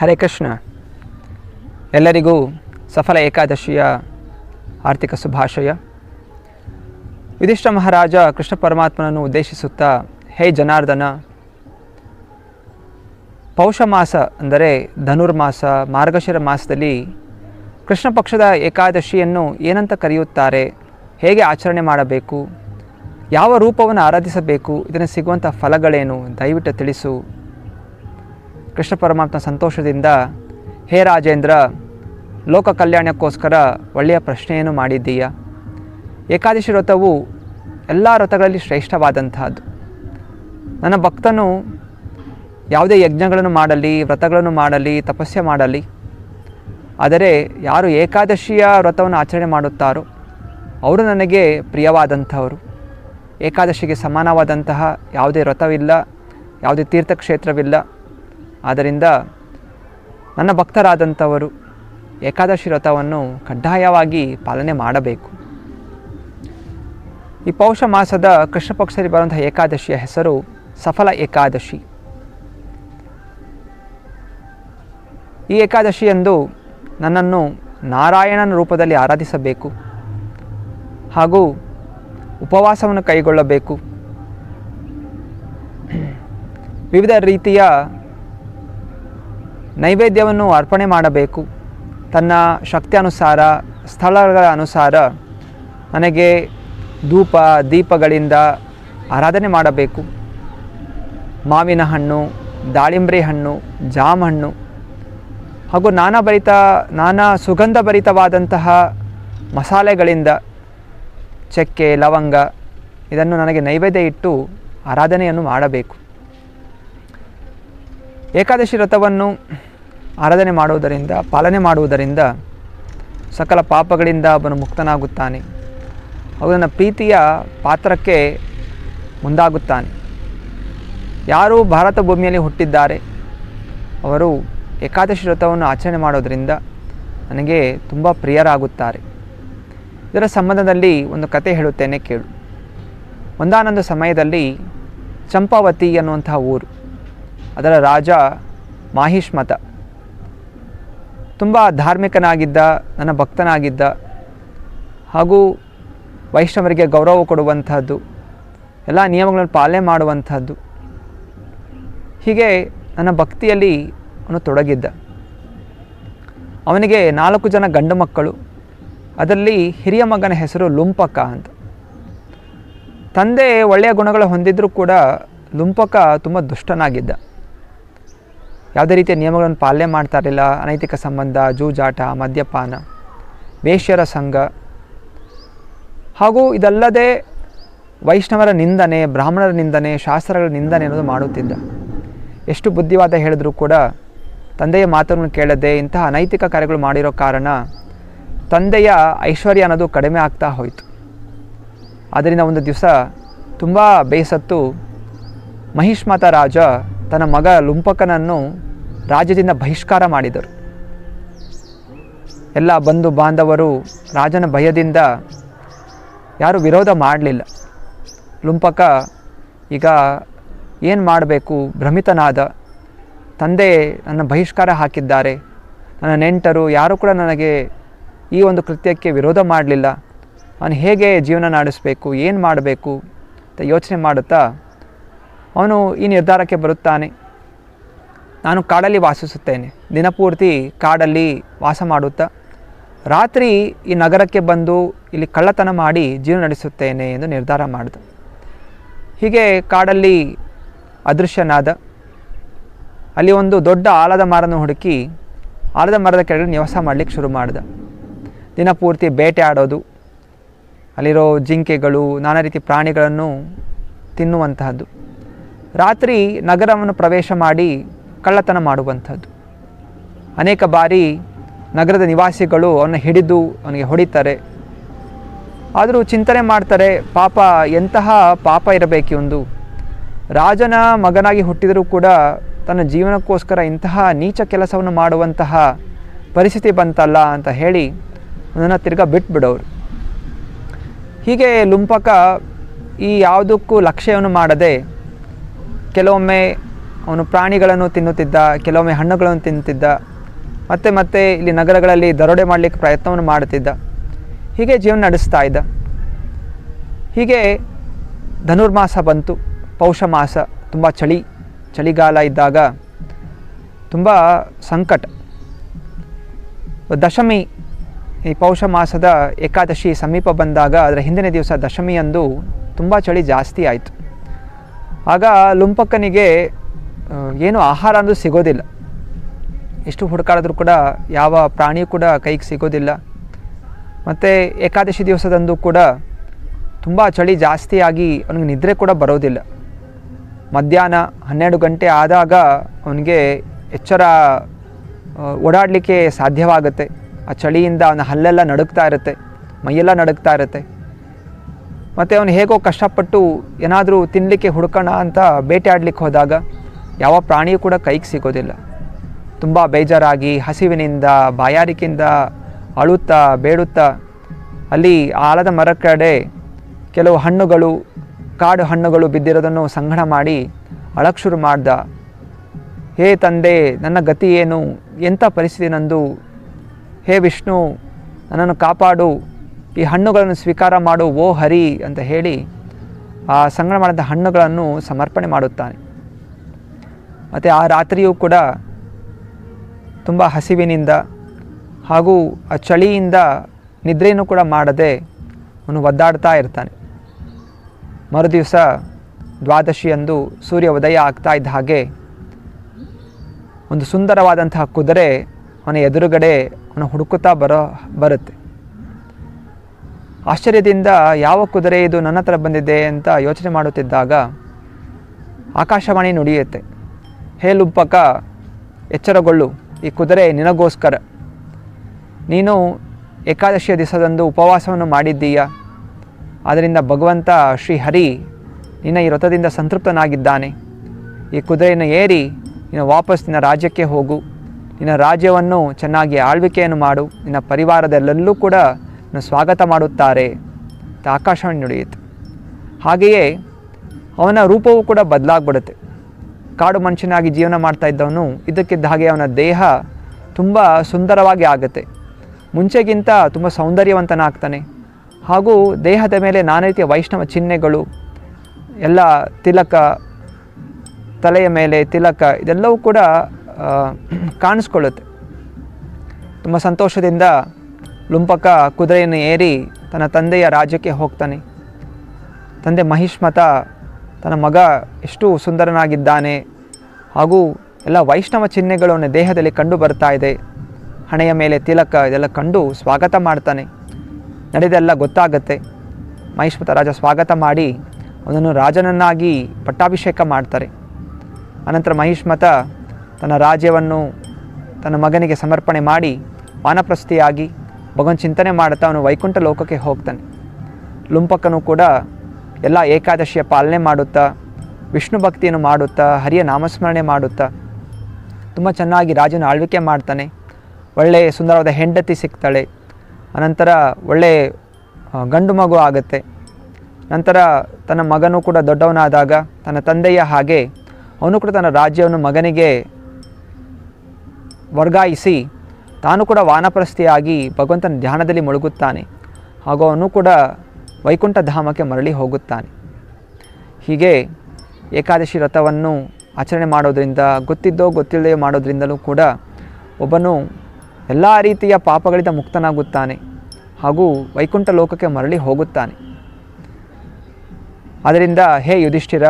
ಹರೇ ಕೃಷ್ಣ. ಎಲ್ಲರಿಗೂ ಸಫಲ ಏಕಾದಶಿಯ ಆರ್ಥಿಕ ಶುಭಾಶಯ. ಯುಧಿಷ್ಠ ಮಹಾರಾಜ ಕೃಷ್ಣ ಪರಮಾತ್ಮನನ್ನು ಉದ್ದೇಶಿಸುತ್ತಾ, ಹೇ ಜನಾರ್ದನ, ಪೌಷ ಮಾಸ ಅಂದರೆ ಧನುರ್ಮಾಸ, ಮಾರ್ಗಶಿರ ಮಾಸದಲ್ಲಿ ಕೃಷ್ಣ ಪಕ್ಷದ ಏಕಾದಶಿಯನ್ನು ಏನಂತ ಕರೆಯುತ್ತಾರೆ, ಹೇಗೆ ಆಚರಣೆ ಮಾಡಬೇಕು, ಯಾವ ರೂಪವನ್ನು ಆರಾಧಿಸಬೇಕು, ಇದನ್ನು ಸಿಗುವಂಥ ಫಲಗಳೇನು, ದಯವಿಟ್ಟು ತಿಳಿಸು. ಕೃಷ್ಣ ಪರಮಾತ್ಮ ಸಂತೋಷದಿಂದ, ಹೇ ರಾಜೇಂದ್ರ, ಲೋಕ ಕಲ್ಯಾಣಕ್ಕೋಸ್ಕರ ಒಳ್ಳೆಯ ಪ್ರಶ್ನೆಯನ್ನು ಮಾಡಿದ್ದೀಯಾ? ಏಕಾದಶಿ ವ್ರತವು ಎಲ್ಲ ವ್ರತಗಳಲ್ಲಿ ಶ್ರೇಷ್ಠವಾದಂತಹದ್ದು. ನನ್ನ ಭಕ್ತನು ಯಾವುದೇ ಯಜ್ಞಗಳನ್ನು ಮಾಡಲಿ, ವ್ರತಗಳನ್ನು ಮಾಡಲಿ, ತಪಸ್ಸೆ ಮಾಡಲಿ, ಆದರೆ ಯಾರು ಏಕಾದಶಿಯ ವ್ರತವನ್ನು ಆಚರಣೆ ಮಾಡುತ್ತಾರೋ, ಅವರು ನನಗೆ ಪ್ರಿಯವಾದಂಥವರು ಏಕಾದಶಿಗೆ ಸಮಾನವಾದಂತಹ ಯಾವುದೇ ವ್ರತವಿಲ್ಲ, ಯಾವುದೇ ತೀರ್ಥಕ್ಷೇತ್ರವಿಲ್ಲ ಆದ್ದರಿಂದ ನನ್ನ ಭಕ್ತರಾದಂಥವರು ಏಕಾದಶಿ ವ್ರತವನ್ನು ಕಡ್ಡಾಯವಾಗಿ ಪಾಲನೆ ಮಾಡಬೇಕು. ಈ ಪೌಷ ಮಾಸದ ಕೃಷ್ಣ ಪಕ್ಷದಲ್ಲಿ ಬರುವಂತಹ ಏಕಾದಶಿಯ ಹೆಸರು ಸಫಲ ಏಕಾದಶಿ. ಈ ಏಕಾದಶಿಯಂದು ನನ್ನನ್ನು ನಾರಾಯಣನ ರೂಪದಲ್ಲಿ ಆರಾಧಿಸಬೇಕು. ಹಾಗೂ ಉಪವಾಸವನ್ನು ಕೈಗೊಳ್ಳಬೇಕು. ವಿವಿಧ ರೀತಿಯ ನೈವೇದ್ಯವನ್ನು ಅರ್ಪಣೆ ಮಾಡಬೇಕು. ತನ್ನ ಶಕ್ತಿ ಅನುಸಾರ, ಸ್ಥಳಗಳ ಅನುಸಾರ ನನಗೆ ಧೂಪ, ದೀಪಗಳಿಂದ ಆರಾಧನೆ ಮಾಡಬೇಕು. ಮಾವಿನ ಹಣ್ಣು, ದಾಳಿಂಬ್ರೆ ಹಣ್ಣು, ಜಾಮ್ ಹಣ್ಣು ಹಾಗೂ ನಾನಾ ಭರಿತ, ನಾನಾ ಸುಗಂಧ ಭರಿತವಾದಂತಹ ಮಸಾಲೆಗಳಿಂದ ಚಕ್ಕೆ, ಲವಂಗ ಇದನ್ನು ನನಗೆ ನೈವೇದ್ಯ ಇಟ್ಟು ಆರಾಧನೆಯನ್ನು ಮಾಡಬೇಕು. ಏಕಾದಶಿ ವ್ರತವನ್ನು ಆರಾಧನೆ ಮಾಡುವುದರಿಂದ, ಪಾಲನೆ ಮಾಡುವುದರಿಂದ ಸಕಲ ಪಾಪಗಳಿಂದ ಅವನು ಮುಕ್ತನಾಗುತ್ತಾನೆ. ಅವನ ಪ್ರೀತಿಯ ಪಾತ್ರಕ್ಕೆ ಮುಂದಾಗುತ್ತಾನೆ. ಯಾರು ಭಾರತ ಭೂಮಿಯಲ್ಲಿ ಹುಟ್ಟಿದ್ದಾರೆ. ಅವರು ಏಕಾದಶಿ ವ್ರತವನ್ನು ಆಚರಣೆ ಮಾಡೋದರಿಂದ ನನಗೆ ತುಂಬ ಪ್ರಿಯರಾಗುತ್ತಾರೆ. ಇದರ ಸಂಬಂಧದಲ್ಲಿ ಒಂದು ಕತೆ ಹೇಳುತ್ತೇನೆ ಕೇಳು. ಒಂದಾನೊಂದು ಸಮಯದಲ್ಲಿ ಚಂಪಾವತಿ ಅನ್ನುವಂತಹ ಊರು, ಅದರ ರಾಜ ಮಾಹಿಷ್ಮತ ತುಂಬ ಧಾರ್ಮಿಕನಾಗಿದ್ದ, ನನ್ನ ಭಕ್ತನಾಗಿದ್ದ, ಹಾಗೂ ವೈಷ್ಣವರಿಗೆ ಗೌರವ ಕೊಡುವಂಥದ್ದು ಎಲ್ಲ ನಿಯಮಗಳನ್ನು ಪಾಲನೆ ಮಾಡುವಂಥದ್ದು ಹೀಗೆ ನನ್ನ ಭಕ್ತಿಯಲ್ಲಿ ಅವನು ತೊಡಗಿದ್ದ. ಅವನಿಗೆ ನಾಲ್ಕು ಜನ ಗಂಡು ಮಕ್ಕಳು, ಅದರಲ್ಲಿ ಹಿರಿಯ ಮಗನ ಹೆಸರು ಲುಂಪಕ ಅಂತ. ತಂದೆ ಒಳ್ಳೆಯ ಗುಣಗಳು ಹೊಂದಿದ್ದರೂ ಕೂಡ ಲುಂಪಕ ತುಂಬ ದುಷ್ಟನಾಗಿದ್ದ. ಯಾವುದೇ ರೀತಿಯ ನಿಯಮಗಳನ್ನು ಪಾಲನೆ ಮಾಡ್ತಾ ಇರಲಿಲ್ಲ. ಅನೈತಿಕ ಸಂಬಂಧ, ಜೂಜಾಟ, ಮದ್ಯಪಾನ ವೇಶ್ಯರ ಸಂಘ. ಹಾಗೂ ಇದಲ್ಲದೆ ವೈಷ್ಣವರ ನಿಂದನೆ, ಬ್ರಾಹ್ಮಣರ ನಿಂದನೆ, ಶಾಸ್ತ್ರಗಳ ನಿಂದನೆ ಅನ್ನೋದು ಮಾಡುತ್ತಿದ್ದ. ಎಷ್ಟು ಬುದ್ಧಿವಾದ ಹೇಳಿದ್ರೂ ಕೂಡ ತಂದೆಯ ಮಾತನ್ನು ಕೇಳದೆ ಇಂತಹ ಅನೈತಿಕ ಕಾರ್ಯಗಳು ಮಾಡಿರೋ ಕಾರಣ ತಂದೆಯ ಐಶ್ವರ್ಯ ಅನ್ನೋದು ಕಡಿಮೆ ಆಗ್ತಾ ಹೋಯಿತು. ಆದ್ದರಿಂದ ಒಂದು ದಿವಸ ತುಂಬ ಬೇಸತ್ತು ಮಹಿಷ್ಮತ ರಾಜ ತನ್ನ ಮಗ ಲುಂಪಕನನ್ನು ರಾಜ್ಯದಿಂದ ಬಹಿಷ್ಕಾರ ಮಾಡಿದರು. ಎಲ್ಲ ಬಂಧು ಬಾಂಧವರು ರಾಜನ ಭಯದಿಂದ ಯಾರು ವಿರೋಧ ಮಾಡಲಿಲ್ಲ. ಲುಂಪಕ ಈಗ ಏನು ಮಾಡಬೇಕು? ಭ್ರಮಿತನಾದ. ತಂದೆ ನನ್ನ ಬಹಿಷ್ಕಾರ ಹಾಕಿದ್ದಾರೆ. ನನ್ನ ನೆಂಟರು ಯಾರು ಕೂಡ ನನಗೆ ಈ ಒಂದು ಕೃತ್ಯಕ್ಕೆ ವಿರೋಧ ಮಾಡಲಿಲ್ಲ. ಅವನು ಹೇಗೆ ಜೀವನ ನಡೆಸಬೇಕು? ಏನು ಮಾಡಬೇಕು? ಅಂತ ಯೋಚನೆ ಮಾಡುತ್ತಾ ಅವನು ಈ ನಿರ್ಧಾರಕ್ಕೆ ಬರುತ್ತಾನೆ. ನಾನು ಕಾಡಲ್ಲಿ ವಾಸಿಸುತ್ತೇನೆ. ದಿನಪೂರ್ತಿ ಕಾಡಲ್ಲಿ ವಾಸ ಮಾಡುತ್ತಾ, ರಾತ್ರಿ ಈ ನಗರಕ್ಕೆ ಬಂದು ಇಲ್ಲಿ ಕಳ್ಳತನ ಮಾಡಿ ಜೀವನ ನಡೆಸುತ್ತೇನೆ ಎಂದು ನಿರ್ಧಾರ ಮಾಡಿದ. ಹೀಗೆ ಕಾಡಲ್ಲಿ ಅದೃಶ್ಯನಾದ, ಅಲ್ಲಿ ಒಂದು ದೊಡ್ಡ ಆಲದ ಮರನ ಹುಡುಕಿ ಆಲದ ಮರದ ಕೆಳಗೆ ನಿವಾಸ ಮಾಡಲಿಕ್ಕೆ ಶುರು ಮಾಡಿದ. ದಿನಪೂರ್ತಿ ಬೇಟೆ ಆಡೋದು, ಅಲ್ಲಿರೋ ಜಿಂಕೆಗಳು, ನಾನಾ ರೀತಿ ಪ್ರಾಣಿಗಳನ್ನು ತಿನ್ನುವಂತಹದ್ದು. ರಾತ್ರಿ ನಗರವನ್ನು ಪ್ರವೇಶ ಮಾಡಿ ಕಳ್ಳತನ ಮಾಡುವಂಥದ್ದು. ಅನೇಕ ಬಾರಿ ನಗರದ ನಿವಾಸಿಗಳು ಅವನ್ನ ಹಿಡಿದು ಅವನಿಗೆ ಹೊಡಿತಾರೆ. ಆದರೂ ಚಿಂತನೆ ಮಾಡ್ತಾರೆ, ಪಾಪ ಎಂತಹ ಪಾಪ ಇರಬೇಕು ಒಂದು. ರಾಜನ ಮಗನಾಗಿ ಹುಟ್ಟಿದರೂ ಕೂಡ ತನ್ನ ಜೀವನಕ್ಕೋಸ್ಕರ ಇಂತಹ ನೀಚ ಕೆಲಸವನ್ನು ಮಾಡುವಂತಹ ಪರಿಸ್ಥಿತಿ ಬಂತಲ್ಲ ಅಂತ ಹೇಳಿ ಅದನ್ನು ತಿರ್ಗಾ ಬಿಟ್ಬಿಡೋರು. ಹೀಗೆ ಲುಂಪಕ ಈ ಯಾವುದಕ್ಕೂ ಲಕ್ಷ್ಯವನ್ನು ಮಾಡದೆ ಕೆಲವೊಮ್ಮೆ ಅವನು ಪ್ರಾಣಿಗಳನ್ನು ತಿನ್ನುತ್ತಿದ್ದ, ಕೆಲವೊಮ್ಮೆ ಹಣ್ಣುಗಳನ್ನು ತಿನ್ನುತ್ತಿದ್ದ, ಮತ್ತೆ ಮತ್ತೆ ಇಲ್ಲಿ ನಗರಗಳಲ್ಲಿ ದರೋಡೆ ಮಾಡಲಿಕ್ಕೆ ಪ್ರಯತ್ನವನ್ನು ಮಾಡುತ್ತಿದ್ದ. ಹೀಗೆ ಜೀವನ ನಡೆಸ್ತಾ ಇದ್ದ. ಹೀಗೆ ಧನುರ್ಮಾಸ ಬಂತು. ಪೌಷ ಮಾಸ ತುಂಬ ಚಳಿ, ಚಳಿಗಾಲ ಇದ್ದಾಗ ತುಂಬ ಸಂಕಟ. ದಶಮಿ, ಈ ಪೌಷ ಮಾಸದ ಏಕಾದಶಿ ಸಮೀಪ ಬಂದಾಗ ಅದರ ಹಿಂದಿನ ದಿವಸ ದಶಮಿಯಂದು ತುಂಬ ಚಳಿ ಜಾಸ್ತಿ ಆಯಿತು. ಆಗ ಲುಂಪಕ್ಕನಿಗೆ ಏನು ಆಹಾರ ಅನ್ನೋದು ಸಿಗೋದಿಲ್ಲ. ಎಷ್ಟು ಹುಡುಕಾಡಿದ್ರೂ ಕೂಡ ಯಾವ ಪ್ರಾಣಿಯೂ ಕೂಡ ಕೈಗೆ ಸಿಗೋದಿಲ್ಲ. ಮತ್ತು ಏಕಾದಶಿ ದಿವಸದಂದು ಕೂಡ ತುಂಬ ಚಳಿ ಜಾಸ್ತಿಯಾಗಿ ಅವನಿಗೆ ನಿದ್ರೆ ಕೂಡ ಬರೋದಿಲ್ಲ. ಮಧ್ಯಾಹ್ನ ಹನ್ನೆರಡು ಗಂಟೆ ಆದಾಗ ಅವನಿಗೆ ಎಚ್ಚರ ಓಡಾಡಲಿಕ್ಕೆ ಸಾಧ್ಯವಾಗುತ್ತೆ. ಆ ಚಳಿಯಿಂದ ಅವನ ಹಲ್ಲೆಲ್ಲ ನಡುಕ್ತಾ ಇರುತ್ತೆ, ಮೈಯೆಲ್ಲ ನಡುಕ್ತಾ ಇರುತ್ತೆ. ಮತ್ತು ಅವನು ಹೇಗೋ ಕಷ್ಟಪಟ್ಟು ಏನಾದರೂ ತಿನ್ನಲಿಕ್ಕೆ ಹುಡುಕೋಣ ಅಂತ ಬೇಟೆಯಾಡ್ಲಿಕ್ಕೆ ಹೋದಾಗ ಯಾವ ಪ್ರಾಣಿಯೂ ಕೂಡ ಕೈಗೆ ಸಿಗೋದಿಲ್ಲ. ತುಂಬ ಬೇಜಾರಾಗಿ, ಹಸಿವಿನಿಂದ, ಬಾಯಾರಿಕೆಯಿಂದ ಅಳುತ್ತಾ, ಬೇಡುತ್ತಾ, ಅಲ್ಲಿ ಆಲದ ಮರ ಕಡೆ ಕೆಲವು ಹಣ್ಣುಗಳು, ಕಾಡು ಹಣ್ಣುಗಳು ಬಿದ್ದಿರೋದನ್ನು ಸಂಗ್ರಹ ಮಾಡಿ ಅಳಕ್ಕೆ ಶುರು ಮಾಡ್ದ. ಹೇ ತಂದೆ, ನನ್ನ ಗತಿ ಏನು? ಎಂಥ ಪರಿಸ್ಥಿತಿ ನಂದು? ಹೇ ವಿಷ್ಣು, ನನ್ನನ್ನು ಕಾಪಾಡು. ಈ ಹಣ್ಣುಗಳನ್ನು ಸ್ವೀಕಾರ ಮಾಡು, ಓ ಹರಿ, ಅಂತ ಹೇಳಿ ಆ ಸಂಗ್ರಹ ಮಾಡಿದ ಹಣ್ಣುಗಳನ್ನು ಸಮರ್ಪಣೆ ಮಾಡುತ್ತಾನೆ. ಮತ್ತು ಆ ರಾತ್ರಿಯೂ ಕೂಡ ತುಂಬ ಹಸಿವಿನಿಂದ ಹಾಗೂ ಆ ಚಳಿಯಿಂದ ನಿದ್ರೆಯನ್ನು ಕೂಡ ಮಾಡದೆ ಅವನು ಒದ್ದಾಡ್ತಾ ಇರ್ತಾನೆ. ಮರುದಿವಸ ದ್ವಾದಶಿಯಂದು ಸೂರ್ಯ ಉದಯ ಆಗ್ತಾ ಇದ್ದ ಹಾಗೆ ಒಂದು ಸುಂದರವಾದಂತಹ ಕುದುರೆ ಅವನ ಎದುರುಗಡೆ ಅವನು ಹುಡುಕುತ್ತಾ ಬರೋ, ಬರುತ್ತೆ. ಆಶ್ಚರ್ಯದಿಂದ ಯಾವ ಕುದುರೆ ಇದು ನನ್ನ ಹತ್ರ ಬಂದಿದೆ ಅಂತ ಯೋಚನೆ ಮಾಡುತ್ತಿದ್ದಾಗ ಆಕಾಶವಾಣಿ ನುಡಿಯುತ್ತೆ. ಹೇ ಲುಂಪಕ ಎಚ್ಚರಗೊಳ್ಳು. ಈ ಕುದುರೆ ನಿನಗೋಸ್ಕರ. ನೀನು ಏಕಾದಶಿಯ ದಿವಸದಂದು ಉಪವಾಸವನ್ನು ಮಾಡಿದ್ದೀಯ? ಆದ್ದರಿಂದ ಭಗವಂತ ಶ್ರೀ ಹರಿ ನಿನ್ನ ಈ ವ್ರತದಿಂದ ಸಂತೃಪ್ತನಾಗಿದ್ದಾನೆ. ಈ ಕುದುರೆಯನ್ನು ಏರಿ ನೀನು ವಾಪಸ್ ನಿನ್ನ ರಾಜ್ಯಕ್ಕೆ ಹೋಗು. ನಿನ್ನ ರಾಜ್ಯವನ್ನು ಚೆನ್ನಾಗಿ ಆಳ್ವಿಕೆಯನ್ನು ಮಾಡು. ನಿನ್ನ ಪರಿವಾರದಲ್ಲೆಲ್ಲೂ ಕೂಡ ನಿನ್ನ ಸ್ವಾಗತ ಮಾಡುತ್ತಾರೆ. ಆಕಾಶವಾಣಿ ನುಡಿಯಿತು ಹಾಗೆಯೇ ಅವನ ರೂಪವೂ ಕೂಡ ಬದಲಾಗ್ಬಿಡುತ್ತೆ. ಕಾಡು ಮನುಷ್ಯನಾಗಿ ಜೀವನ ಮಾಡ್ತಾ ಇದ್ದವನು ಇದಕ್ಕಿದ್ದ ಹಾಗೆ ಅವನ ದೇಹ ತುಂಬ ಸುಂದರವಾಗಿ ಆಗುತ್ತೆ. ಮುಂಚೆಗಿಂತ ತುಂಬ ಸೌಂದರ್ಯವಂತನಾಗ್ತಾನೆ. ಹಾಗೂ ದೇಹದ ಮೇಲೆ ನಾನಾ ರೀತಿಯ ವೈಷ್ಣವ ಚಿಹ್ನೆಗಳು, ಎಲ್ಲ ತಿಲಕ ತಲೆಯ ಮೇಲೆ ತಿಲಕ ಇದೆಲ್ಲವೂ ಕೂಡ ಕಾಣಿಸ್ಕೊಳ್ಳುತ್ತೆ. ತುಂಬ ಸಂತೋಷದಿಂದ ಲುಂಪಕ ಕುದುರೆಯನ್ನು ಏರಿ ತನ್ನ ತಂದೆಯ ರಾಜ್ಯಕ್ಕೆ ಹೋಗ್ತಾನೆ. ತಂದೆ ಮಹಿಷ್ಮತ ತನ್ನ ಮಗ ಎಷ್ಟು ಸುಂದರನಾಗಿದ್ದಾನೆ ಹಾಗೂ ಎಲ್ಲ ವೈಷ್ಣವ ಚಿಹ್ನೆಗಳು ಅವನ ದೇಹದಲ್ಲಿ ಕಂಡು ಬರ್ತಾ ಇದೆ. ಹಣೆಯ ಮೇಲೆ ತಿಲಕ ಇದೆಲ್ಲ ಕಂಡು ಸ್ವಾಗತ ಮಾಡ್ತಾನೆ. ನಡೆದೆಲ್ಲ ಗೊತ್ತಾಗತ್ತೆ. ಮಹಿಷ್ಮತ ರಾಜ ಸ್ವಾಗತ ಮಾಡಿ ಅವನನ್ನು ರಾಜನನ್ನಾಗಿ ಪಟ್ಟಾಭಿಷೇಕ ಮಾಡ್ತಾರೆ. ಅನಂತರ ಮಹಿಷ್ಮತ ತನ್ನ ರಾಜ್ಯವನ್ನು ತನ್ನ ಮಗನಿಗೆ ಸಮರ್ಪಣೆ ಮಾಡಿ ವಾನಪ್ರಸ್ಥಿಯಾಗಿ ಭಗವನ್ ಚಿಂತನೆ ಮಾಡುತ್ತಾ ಅವನು ವೈಕುಂಠ ಲೋಕಕ್ಕೆ ಹೋಗ್ತಾನೆ. ಲುಂಪಕನು ಕೂಡ ಎಲ್ಲ ಏಕಾದಶಿಯ ಪಾಲನೆ ಮಾಡುತ್ತಾ, ವಿಷ್ಣು ಭಕ್ತಿಯನ್ನು ಮಾಡುತ್ತಾ, ಹರಿಯ ನಾಮಸ್ಮರಣೆ ಮಾಡುತ್ತಾ, ತುಂಬ ಚೆನ್ನಾಗಿ ರಾಜನ ಆಳ್ವಿಕೆ ಮಾಡ್ತಾನೆ. ಒಳ್ಳೆಯ ಸುಂದರವಾದ ಹೆಂಡತಿ ಸಿಗ್ತಾಳೆ. ಅನಂತರ ಒಳ್ಳೆಯ ಗಂಡು ಮಗು ಆಗುತ್ತೆ. ನಂತರ ತನ್ನ ಮಗನೂ ಕೂಡ ದೊಡ್ಡವನಾದಾಗ ತನ್ನ ತಂದೆಯ ಹಾಗೆ ಅವನು ಕೂಡ ತನ್ನ ರಾಜ್ಯವನ್ನು ಮಗನಿಗೆ ವರ್ಗಾಯಿಸಿ ತಾನು ಕೂಡ ವಾನಪ್ರಸ್ಥಿಯಾಗಿ ಭಗವಂತನ ಧ್ಯಾನದಲ್ಲಿ ಮುಳುಗುತ್ತಾನೆ. ಹಾಗೂ ಅವನು ಕೂಡ ವೈಕುಂಠ ಧಾಮಕ್ಕೆ ಮರಳಿ ಹೋಗುತ್ತಾನೆ. ಹೀಗೆ ಏಕಾದಶಿ ವ್ರತವನ್ನು ಆಚರಣೆ ಮಾಡೋದರಿಂದ, ಗೊತ್ತಿದ್ದೋ ಗೊತ್ತಿಲ್ಲದೆಯೋ ಮಾಡೋದರಿಂದಲೂ ಕೂಡ ಒಬ್ಬನು ಎಲ್ಲ ರೀತಿಯ ಪಾಪಗಳಿಂದ ಮುಕ್ತನಾಗುತ್ತಾನೆ ಹಾಗೂ ವೈಕುಂಠ ಲೋಕಕ್ಕೆ ಮರಳಿ ಹೋಗುತ್ತಾನೆ. ಆದ್ದರಿಂದ ಹೇ ಯುಧಿಷ್ಠಿರ,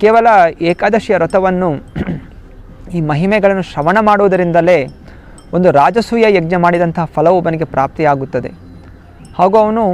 ಕೇವಲ ಏಕಾದಶಿಯ ವ್ರತವನ್ನು ಈ ಮಹಿಮೆಗಳನ್ನು ಶ್ರವಣ ಮಾಡುವುದರಿಂದಲೇ ಒಂದು ರಾಜಸೂಯ ಯಜ್ಞ ಮಾಡಿದಂತಹ ಫಲವು ಒಬ್ಬನಿಗೆ ಪ್ರಾಪ್ತಿಯಾಗುತ್ತದೆ. ಹಾಗೂ ಅವನು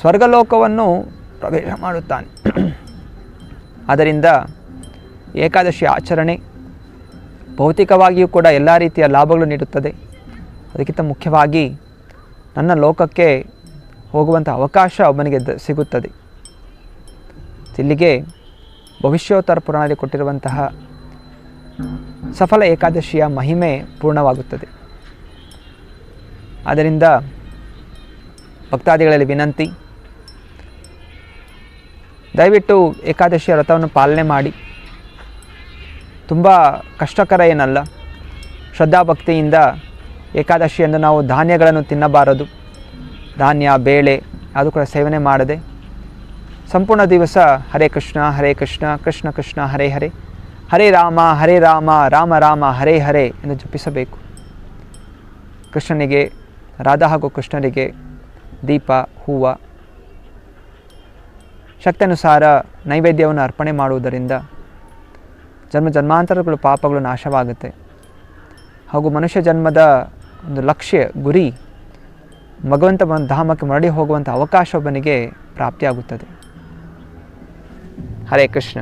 ಸ್ವರ್ಗಲೋಕವನ್ನು ಪ್ರವೇಶ ಮಾಡುತ್ತಾನೆ. ಆದ್ದರಿಂದ ಏಕಾದಶಿ ಆಚರಣೆ ಭೌತಿಕವಾಗಿಯೂ ಕೂಡ ಎಲ್ಲ ರೀತಿಯ ಲಾಭಗಳು ನೀಡುತ್ತದೆ. ಅದಕ್ಕಿಂತ ಮುಖ್ಯವಾಗಿ ನನ್ನ ಲೋಕಕ್ಕೆ ಹೋಗುವಂಥ ಅವಕಾಶ ಒಬ್ಬನಿಗೆ ದ- ಸಿಗುತ್ತದೆ. ಇಲ್ಲಿಗೆ ಭವಿಷ್ಯೋತ್ತರ ಪುರಾಣದಲ್ಲಿ ಕೊಟ್ಟಿರುವಂತಹ ಸಫಲ ಏಕಾದಶಿಯ ಮಹಿಮೆ ಪೂರ್ಣವಾಗುತ್ತದೆ. ಆದ್ದರಿಂದ ಭಕ್ತಾದಿಗಳಲ್ಲಿ ವಿನಂತಿ ದಯವಿಟ್ಟು ಏಕಾದಶಿಯ ವ್ರತವನ್ನು ಪಾಲನೆ ಮಾಡಿ. ತುಂಬ ಕಷ್ಟಕರ ಏನಲ್ಲ. ಶ್ರದ್ಧಾಭಕ್ತಿಯಿಂದ ಏಕಾದಶಿಯಂದು ನಾವು ಧಾನ್ಯಗಳನ್ನು ತಿನ್ನಬಾರದು. ಧಾನ್ಯ, ಬೇಳೆ, ಅದು ಕೂಡ ಸೇವನೆ ಮಾಡದೆ. ಸಂಪೂರ್ಣ ದಿವಸ ಹರೇ ಕೃಷ್ಣ ಹರೇ ಕೃಷ್ಣ ಕೃಷ್ಣ ಕೃಷ್ಣ, ಹರೇ ಹರೇ. ಹರೇ ರಾಮ ಹರೇ ರಾಮ ರಾಮ ರಾಮ, ಹರೇ ಹರೇ ಎಂದು ಜಪಿಸಬೇಕು. ಕೃಷ್ಣನಿಗೆ, ರಾಧಾ ಹಾಗೂ ಕೃಷ್ಣನಿಗೆ ದೀಪ, ಹೂವು ಶಕ್ತಿಯನುಸಾರ ನೈವೇದ್ಯವನ್ನು ಅರ್ಪಣೆ ಮಾಡುವುದರಿಂದ ಜನ್ಮ ಜನ್ಮಾಂತರಗಳು ಪಾಪಗಳು ನಾಶವಾಗುತ್ತೆ. ಹಾಗೂ ಮನುಷ್ಯ ಜನ್ಮದ ಒಂದು ಲಕ್ಷ್ಯ, ಗುರಿ ಭಗವಂತ ಧಾಮಕ್ಕೆ ಮರಳಿ ಹೋಗುವಂಥ ಅವಕಾಶ ಒಬ್ಬನಿಗೆ ಪ್ರಾಪ್ತಿಯಾಗುತ್ತದೆ. ಹರೇ ಕೃಷ್ಣ.